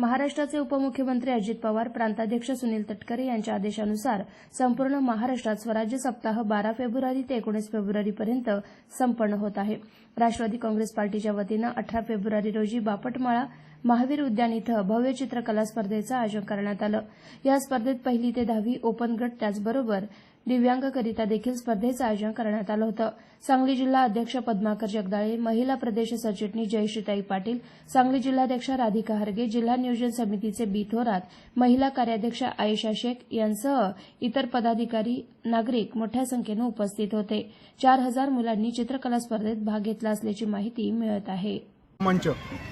महाराष्ट्राचे उपमुख्यमंत्री अजित पवार प्रांताध्यक्ष सुनील तटकरे यांच्या आदेशानुसार संपूर्ण महाराष्ट्रात स्वराज्य सप्ताह बारा फेब्रुवारी ते एकोणीस फेब्रुवारीपर्यंत संपन्न होत आहे. राष्ट्रवादी काँग्रेस पार्टीच्या वतीनं अठरा फेब्रुवारी रोजी बापटमाळा महावीर उद्यान इथं भव्य चित्रकला स्पर्धेचं आयोजन करण्यात आलं. या स्पर्धेत पहिली ते दहावी ओपन गट त्याचबरोबर दिव्यांगकरिता देखील स्पर्धेचं आयोजन करण्यात आलं होतं. सांगली जिल्हा अध्यक्ष पद्माकर जगदाळे महिला प्रदेश सरचिटणीस जयश्रीताई पाटील सांगली जिल्हाध्यक्षा राधिका हरगे जिल्हा नियोजन समितीचे बी थोरात महिला कार्याध्यक्ष आयशा शेख यांसह इतर पदाधिकारी नागरिक मोठ्या संख्येनं उपस्थित होते. चार हजार मुलांनी चित्रकला स्पर्धेत भाग घेतला असल्याची माहिती मिळत आहे. मंच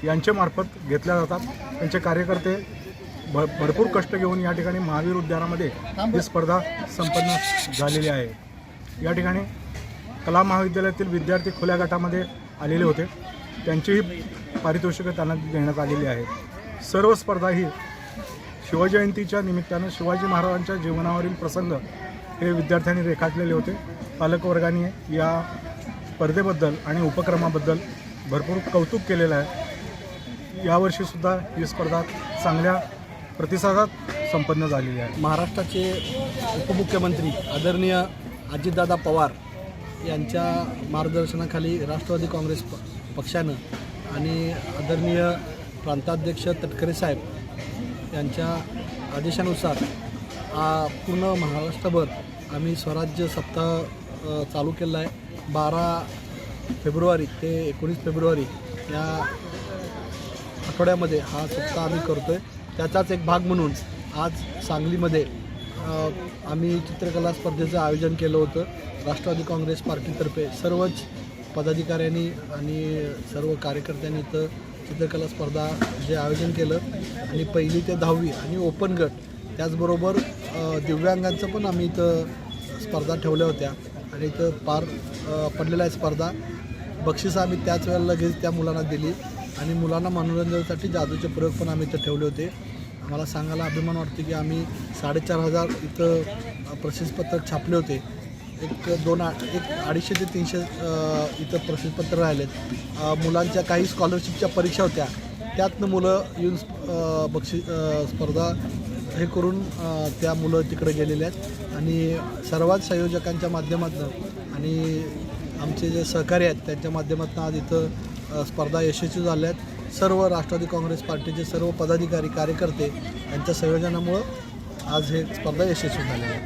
यांच्यामार्फत घेतल्या जातात. त्यांचे कार्यकर्ते भ भरपूर कष्ट घेऊन या ठिकाणी महावीर उद्यानामध्ये ही स्पर्धा संपन्न झालेली आहे. या ठिकाणी कला महाविद्यालयातील विद्यार्थी खुल्या गटामध्ये आलेले होते. त्यांचीही पारितोषिकं त्यांना देण्यात आलेली आहेत सर्व स्पर्धा ही शिवजयंतीच्या निमित्तानं शिवाजी महाराजांच्या जीवनावरील प्रसंग हे विद्यार्थ्यांनी रेखाटलेले होते. पालकवर्गाने या स्पर्धेबद्दल आणि उपक्रमाबद्दल भरपूर कौतुक केलेलं आहे. यावर्षीसुद्धा ही स्पर्धा चांगल्या प्रतिसादात संपन्न झालेली आहे. महाराष्ट्राचे उपमुख्यमंत्री आदरणीय अजितदादा पवार यांच्या मार्गदर्शनाखाली राष्ट्रवादी काँग्रेस प पक्षानं आणि आदरणीय प्रांताध्यक्ष तटकरे साहेब यांच्या आदेशानुसार पूर्ण महाराष्ट्रभर आम्ही स्वराज्य सप्ताह चालू केला आहे. बारा फेब्रुवारी ते एकोणीस फेब्रुवारी या आठवड्यामध्ये हा सप्ताह आम्ही करतो आहे त्याचाच एक भाग म्हणून आज सांगलीमध्ये आम्ही चित्रकला स्पर्धेचं आयोजन केलं होतं. राष्ट्रवादी काँग्रेस पार्टीतर्फे सर्वच पदाधिकाऱ्यांनी आणि सर्व कार्यकर्त्यांनी इथं चित्रकला स्पर्धा जे आयोजन केलं. आणि पहिली ते दहावी आणि ओपन गट त्याचबरोबर दिव्यांगांचं पण आम्ही इथं स्पर्धा ठेवल्या होत्या. आणि इथं पार पडलेला आहे स्पर्धा. बक्षिसं आम्ही त्याच वेळेला लगेच त्या मुलांना दिली. आणि मुलांना मनोरंजनासाठी जादूचे प्रयोग पण आम्ही इथं ठेवले होते. आम्हाला सांगायला अभिमान वाटते की आम्ही साडेचार हजार इथं प्रशस्तीपत्रक छापले होते. एक दोन आ एक अडीचशे ते तीनशे इथं प्रशस्तीपत्र राहिलेत. मुलांच्या काही स्कॉलरशिपच्या परीक्षा होत्या. त्यातनं मुलं येऊन बक्षी स्पर्धा हे करून त्या मुलं तिकडे गेलेले आहेत. आणि सर्वात संयोजकांच्या माध्यमातून आणि आमचे जे सहकारी आहेत त्यांच्या माध्यमातून आज इथं स्पर्धा यशस्वी झाल्या आहेत. सर्व राष्ट्रवादी काँग्रेस पार्टीचे सर्व पदाधिकारी कार्यकर्ते यांच्या संयोजनामुळं आज हे स्पर्धा यशस्वी झालेली आहे